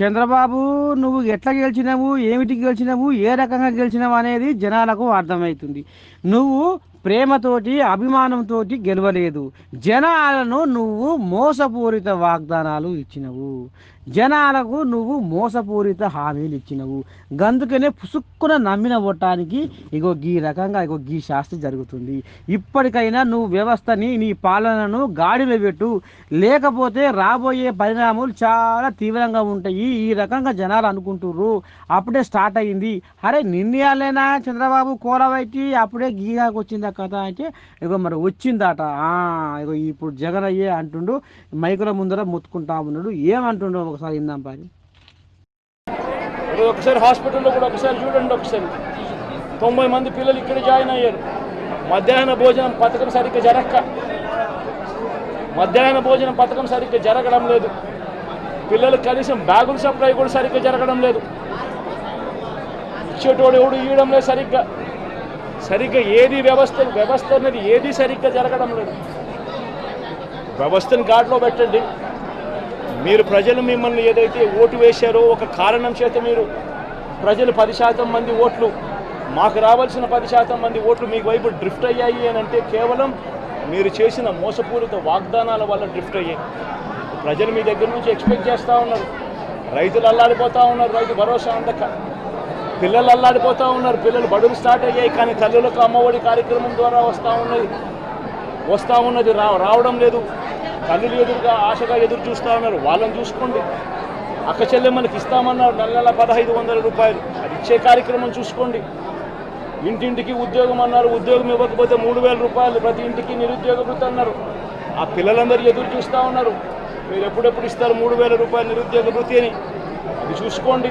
చంద్రబాబు నువ్వు ఎట్లా గెలిచినావు ఏమిటి గెలిచినావు ఏ రకంగా గెలిచినావు అనేది జనాలకు అర్థమవుతుంది. నువ్వు ప్రేమతోటి అభిమానంతో గెలవలేదు. జనాలను నువ్వు మోసపూరిత వాగ్దానాలు ఇచ్చినవు. జనాలకు నువ్వు మోసపూరిత హామీలు ఇచ్చినవు. గందుకనే పుసుక్కున నమ్మిన ఓటానికి ఇగో గీ రకంగా ఇగో గీ శాస్త్రి జరుగుతుంది. ఇప్పటికైనా నువ్వు వ్యవస్థని నీ పాలనను గాడిలో పెట్టు. లేకపోతే రాబోయే పరిణామాలు చాలా తీవ్రంగా ఉంటాయి. ఈ రకంగా జనాలు అనుకుంటుర్రు. అప్పుడే స్టార్ట్ అయ్యింది అరే నిన్నయాలేనా చంద్రబాబు కోరబెట్టి అప్పుడే గీగాకు వచ్చింది కథ అంటే ఇగో మరి వచ్చిందట. ఆ, ఇగో ఇప్పుడు జగన్ అయ్యే అంటుండు మైకుల ముందర మొత్తుకుంటా ఉన్నాడు. ఏమంటుండో ఒకసారి ఇందాం పని ఒకసారి హాస్పిటల్లో కూడా ఒకసారి చూడండి ఒకసారి. తొంభై మంది పిల్లలు ఇక్కడ జాయిన్ అయ్యారు. మధ్యాహ్న భోజనం పథకం సరిగ్గా జరక్క. మధ్యాహ్న భోజనం పథకం సరిగ్గా జరగడం లేదు. పిల్లలు కనీసం బ్యాగుల సప్లై కూడా సరిగ్గా జరగడం లేదు. ఇచ్చేటోడు ఎవడు ఇవ్వడం లేదు సరిగ్గా. సరిగ్గా ఏది వ్యవస్థ వ్యవస్థ అనేది ఏది సరిగ్గా జరగడం లేదు. వ్యవస్థను గాడిలో పెట్టండి. మీరు ప్రజలు మిమ్మల్ని ఏదైతే ఓటు వేశారో ఒక కారణం చేత మీరు ప్రజలు పది శాతం మంది ఓట్లు మాకు రావాల్సిన పది శాతం మంది ఓట్లు మీకు వైపు డ్రిఫ్ట్ అయ్యాయి అని అంటే కేవలం మీరు చేసిన మోసపూరిత వాగ్దానాల వల్ల డ్రిఫ్ట్ అయ్యాయి. ప్రజలు మీ దగ్గర నుంచి ఎక్స్పెక్ట్ చేస్తూ ఉన్నారు. రైతులు అల్లాడిపోతూ ఉన్నారు. రైతు భరోసా అందక పిల్లలు అల్లాడిపోతూ ఉన్నారు. పిల్లలు బడులు స్టార్ట్ అయ్యాయి కానీ తల్లులకు అమ్మఒడి కార్యక్రమం ద్వారా వస్తూ ఉన్నది. వస్తూ ఉన్నది. రా రావడం లేదు. తల్లులు ఎదురుగా ఆశగా ఎదురు చూస్తూ ఉన్నారు. వాళ్ళని చూసుకోండి. అక్క చెల్లెమ్మలకి ఇస్తామన్నారు. నెల నెల పదహైదు వందల రూపాయలు. అది ఇచ్చే కార్యక్రమం చూసుకోండి. ఇంటింటికి ఉద్యోగం అన్నారు. ఉద్యోగం ఇవ్వకపోతే మూడు వేల రూపాయలు ప్రతి ఇంటికి నిరుద్యోగ వృత్తి అన్నారు. ఆ పిల్లలందరూ ఎదురు చూస్తూ ఉన్నారు. మీరు ఎప్పుడెప్పుడు ఇస్తారు మూడు వేల రూపాయలు నిరుద్యోగ వృత్తి అని? అది చూసుకోండి.